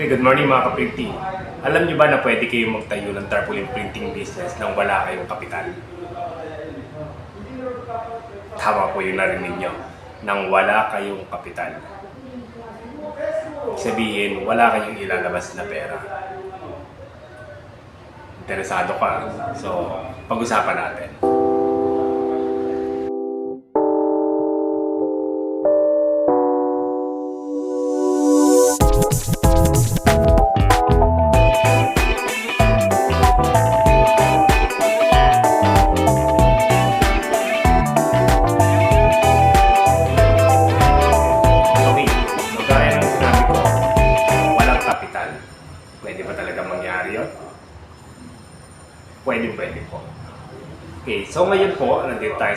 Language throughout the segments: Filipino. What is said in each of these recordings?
Okay, good morning mga ka-printing. Alam niyo ba na pwede kayong magtayo ng tarpaulin printing business nang wala kayong kapital? Tama po yung narinig niyo. Nang wala kayong kapital. Sabihin, wala kayong ilalabas na pera. Interesado ka? So, pag-usapan natin.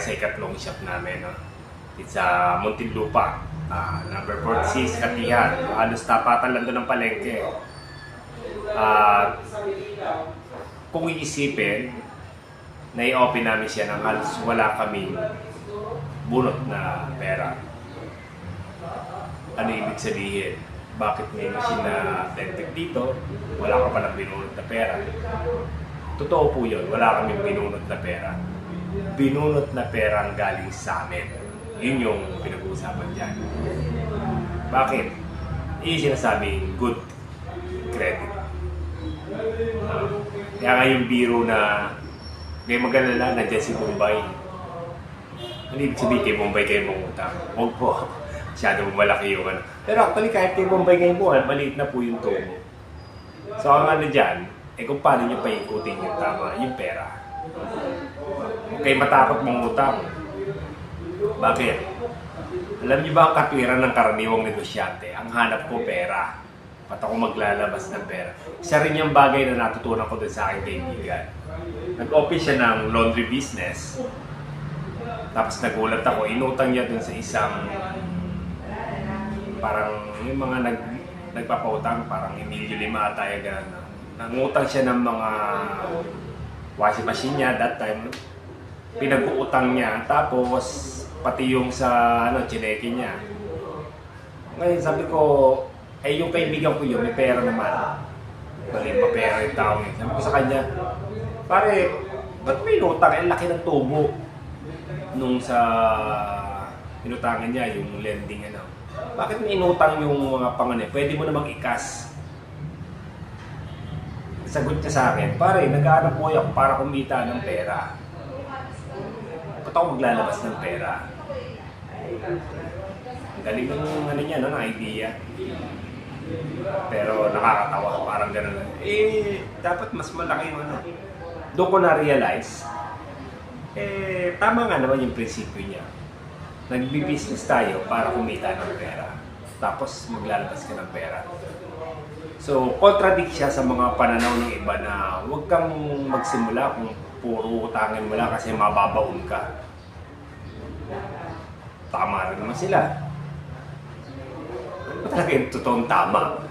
Sa ikatlong shop namin. No? It's sa Muntinlupa, ah, number 46, Katihan. Halos tapatan lang doon ng palengke. At kung iisipin, nai-open namin siya ng halos wala kaming bunot na pera ano ibig sabihin? Bakit may machine na dentec dito? Wala ka palang binunot na pera. Totoo po yun, wala kaming binunot na pera. Binunot na pera ang galing sa amin. Yun yung pinag-uusapan dyan. Bakit? Yung sinasabing good credit. Uh, kaya nga yung biro na may magalala, nandiyan si Bombay. Ano ibig sabihin kay Bombay kayo mangutang? Huwag po. Masyado malaki yung ano. Pero actually kahit kay Bombay ngayong buwan, maliit na po yung tubo. So ang ano dyan, eh kung paano nyo paikutin yung tama, yung pera. Huwag kayo matakot mangutang. Bakit? Alam niyo ba ang katwiran ng karaniwang negosyante? Ang hanap ko pera. Ba't ako maglalabas ng pera? Isa rin yung bagay na natutunan ko dun sa aking kaibigan. Nag-open siya ng laundry business. Tapos nagulat ako, inutang niya dun sa isang parang yung mga nag nagpapautang, parang Emilio Lima no? Nangutang siya ng mga washing machine niya that time. Pinag-uutang niya. Tapos, pati yung sa ano, chineke niya. Ngayon, sabi ko, eh yung kaibigan ko yun, may pera naman. Bali, mapera yung tao yun. Sabi ko sa kanya, pare, ba't may utang? Eh, laki ng tubo. Nung sa inutangan niya, yung lending ano. Bakit may inutang yung mga panganay? Pwede mo namang ikas. Sagot niya sa akin, pare, nag-aanap po ako para kumita ng pera. Ba't ako maglalabas ng pera? Ang galing ng ano niya, no, ng idea. Pero nakakatawa, parang gano'n. Eh, dapat mas malaki yung ano. Doon ko na-realize, eh, tama nga naman yung prinsipyo niya. Nagbi-business tayo para kumita ng pera. Tapos maglalabas ka ng pera. So, contradict siya sa mga pananaw ng iba na huwag kang magsimula kung puro utangin mo lang kasi mababaon ka. Tama rin naman sila. Ano talaga yung totoong tama?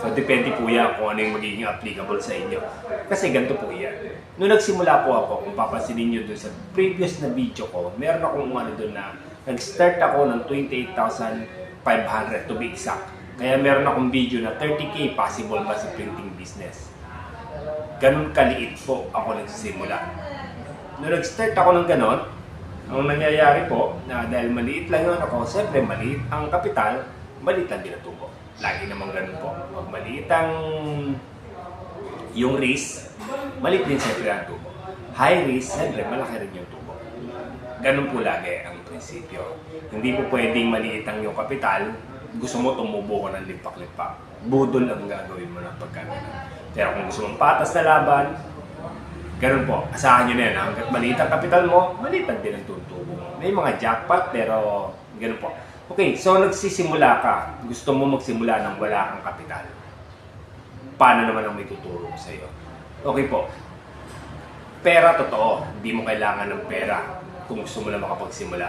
So, depende po yan kung ano yung magiging applicable sa inyo. Kasi ganito po yan. Nung nagsimula po ako, kung papansinin nyo dun sa previous na video ko, meron akong ano dun na nag-start ako ng 28,500 to be exact. Kaya meron akong video na 30k possible ba sa printing business. Ganun kaliit po ako nagsisimula. Nung nag-start ako ng ganon, ang nangyayari po, na dahil maliit lang yun ako, siyempre maliit ang kapital, maliit ang tubo. Lagi naman ganun po. Pag maliit ang yung risk, maliit din siyempre ang tubo. High risk, siyempre malaki rin yung tubo. Ganun po lagi ang prinsipyo. Hindi po pwedeng maliit ang yung kapital, gusto mo tumubo ka ng limpak-limpak. Budol ang gagawin mo ng pagkakaroon. Pero kung gusto mong patas na laban, Ganun po, asahan nyo na yan. Hanggat maliit ang kapital mo, maliit lang din ang tutubo mo. May mga jackpot, pero ganun po. Okay, so nagsisimula ka. Gusto mo magsimula ng wala kang kapital. Paano naman ang may tuturo ko sa iyo? Okay po. Pera, totoo. Hindi mo kailangan ng pera kung gusto mo na makapagsimula.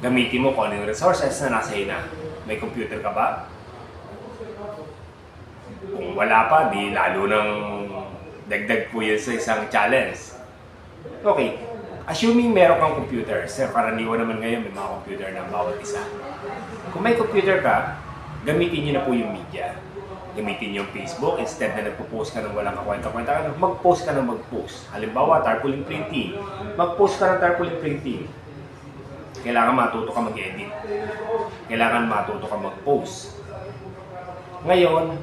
Gamitin mo kung ano yung resources na nasa na. May computer ka ba? Kung wala pa, di lalo ng dagdag po yun sa isang challenge. Okay, assuming meron kang computer, sir, karaniwan naman ngayon may mga computer na bawat isa. Kung may computer ka, gamitin nyo na po yung media. Gamitin nyo yung Facebook, instead na nagpo-post ka ng walang kakwenta-kwenta, ano, mag-post ka ng mag-post. Halimbawa, tarpaulin printing. Mag-post ka ng tarpaulin printing. Kailangan matuto ka mag-edit. Kailangan matuto ka mag-post. Ngayon,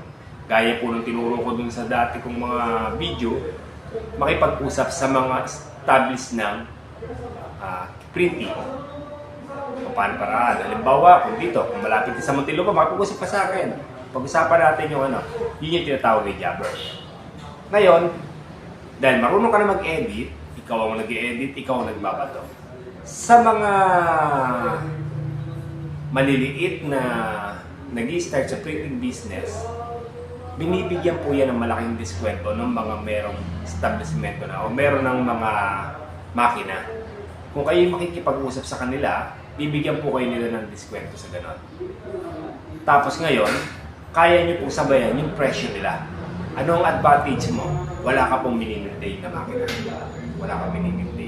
gaya po nung tinuro ko dun sa dati kong mga video, makipag-usap sa mga established ng ah, printing. Kung paano paraan. Halimbawa, kung dito, kung malapit ka sa Muntinlupa, makipag-usap ka sa akin. Pag-usapan natin yung ano, yun yung tinatawag ni Jabber. Ngayon, dahil marunong ka na mag-edit, ikaw ang nag-edit, ikaw ang nagbabato. Sa mga maliliit na nag start sa printing business, binibigyan po yan ng malaking diskwento ng mga merong establishmento na o meron ng mga makina. Kung kayo makikipag-usap sa kanila, bibigyan po kayo nila ng diskwento sa ganon. Tapos ngayon, kaya niyo po sabayan yung presyo nila. Ano ang advantage mo? Wala ka pong minimintain na makina. Wala kang minimintain.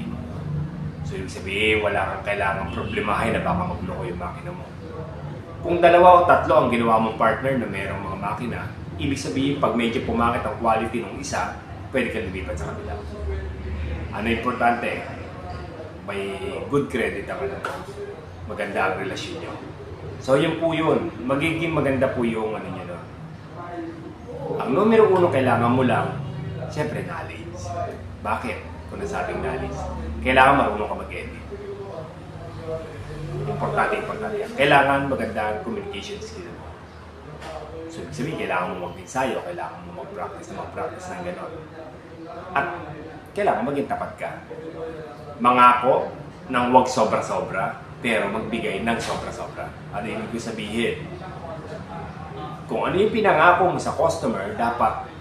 So, ibig sabihin, wala kang kailangang problemahin na baka magloko yung makina mo. Kung dalawa o tatlo ang ginawa mong partner na mayroong mga makina, ibig sabihin, pag medyo pumangit ang quality ng isa, pwede ka lumipat sa kabila. Ano importante? May good credit ang ano, maganda ang relasyon nyo. So, yun po yun. Magiging maganda po yung ano nyo doon. Ang numero uno kailangan mo lang, siyempre knowledge. Bakit? Kung nasabing knowledge. Kailangan marunong ka mag-edit. Importante, importante. Kailangan maganda ang communication skill mo. So, ibig sabihin, kailangan mo mag-ensayo, kailangan mo mag-practice na mag-practice ng gano'n. At kailangan maging tapat ka. Mangako ng huwag sobra-sobra, pero magbigay ng sobra-sobra. Ano yung ibig sabihin? Kung ano yung pinangako mo sa customer, dapat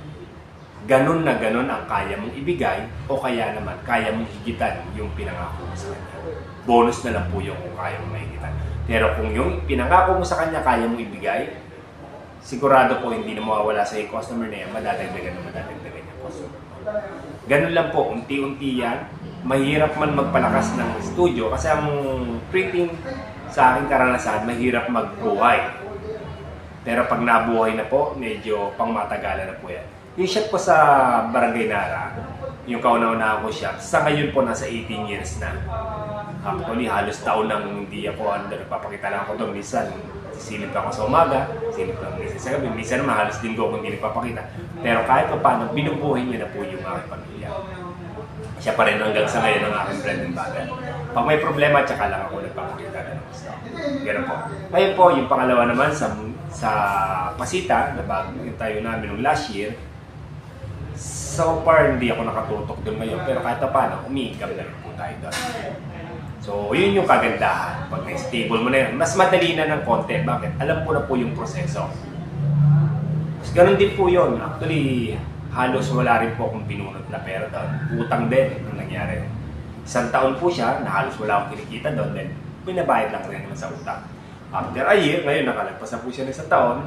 ganun na ganun ang kaya mong ibigay o kaya naman kaya mong higitan yung pinangako mo sa kanya. Bonus na lang po yung kung kaya mong mahigitan. Pero kung yung pinangako mo sa kanya kaya mong ibigay, sigurado po hindi na mawawala sa customer na yan, madadagdagan na madadagdagan yung customer. Ganun lang po, unti-unti yan. Mahirap man magpalakas ng studio kasi ang printing sa aking karanasan, mahirap magbuhay. Pero pag nabuhay na po, medyo pangmatagalan na po yan. Yung shop ko sa Barangay Nara, yung kauna-una ko shop, sa ngayon po nasa 18 years na. Actually, halos taon nang hindi ako ano, nagpapakita lang ako doon. Minsan, sisilip ako sa umaga, silip lang minsan sa gabi. Minsan naman halos linggo kung hindi nagpapakita. Pero kahit pa paano, binubuhay niya na po yung aking pamilya. Siya pa rin hanggang sa ngayon ang aking bread and butter. Pag may problema, tsaka lang ako nagpapakita na ng gusto. Ganun po. Ngayon po, yung pangalawa naman sa sa Pasita, na bago tayo namin nung last year, so far hindi ako nakatutok doon ngayon, pero kahit pa paano, umiikam na rin po tayo doon. So, yun yung kagandahan. Pag na-stable mo na yun, mas madali na ng konti. Bakit? Alam ko na po yung proseso. Mas ganun din po yun. Actually, halos wala rin po akong binunot na pera doon. Utang din ang nangyari. Isang taon po siya, na halos wala akong kinikita doon. Then, binabayad lang rin naman sa utang. After a year, ngayon nakalagpas na po siya ng isang taon,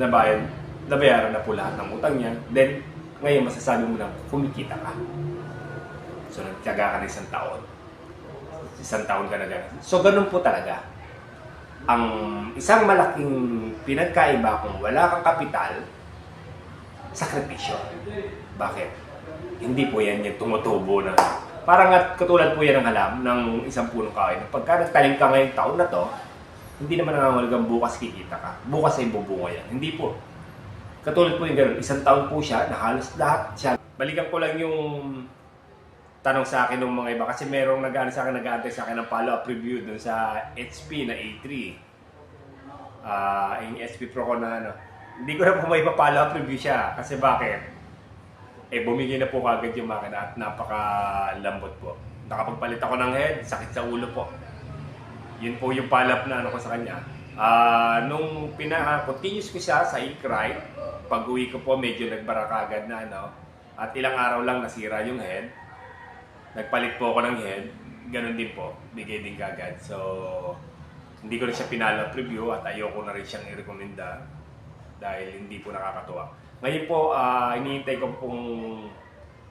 nabayad, nabayaran na po lahat ng utang niya. Then, ngayon masasabi mo na kumikita ka. So, nagtyaga ka na isang taon. Isang taon ka na gano'n. So, ganun po talaga. Ang isang malaking pinagkaiba kung wala kang kapital, sakripisyo. Bakit? Hindi po yan yung tumutubo na parang at katulad po yan ng halam ng isang punong kahoy. Pagka nagtalim ka ngayong taon na to, hindi naman nangangalagang bukas kikita ka. Bukas ay bubunga yan. Hindi po. Katulad po yung ganun, isang taon po siya na halos lahat siya. Balikan ko lang yung tanong sa akin ng mga iba kasi merong nag sa akin, nag sa akin ng follow-up review dun sa HP na A3. Ah, yung HP Pro ko na ano. Hindi ko na po may pa-follow-up review siya kasi bakit? Eh, bumigay na po kagad yung makina at napakalambot po. Nakapagpalit ako ng head, sakit sa ulo po. Yun po yung follow-up na ano ko sa kanya. Ah, nung pina continuous ko siya sa e-ride, pag uwi ko po medyo nagbara kagad na ano, at ilang araw lang nasira yung head. Nagpalit po ako ng head, ganun din po, bigay din kagad. So, hindi ko na siya pinala preview at ayoko na rin siyang i-recommenda dahil hindi po nakakatuwa. Ngayon po, ah, iniintay ko pong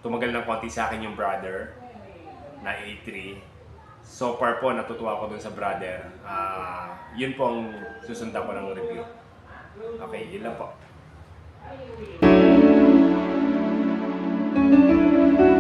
tumagal ng konti sa akin yung brother na A3. So far po, natutuwa ko dun sa brother. Ah, yun po ang susundan ko ng review. Okay, yun lang po. Thank you.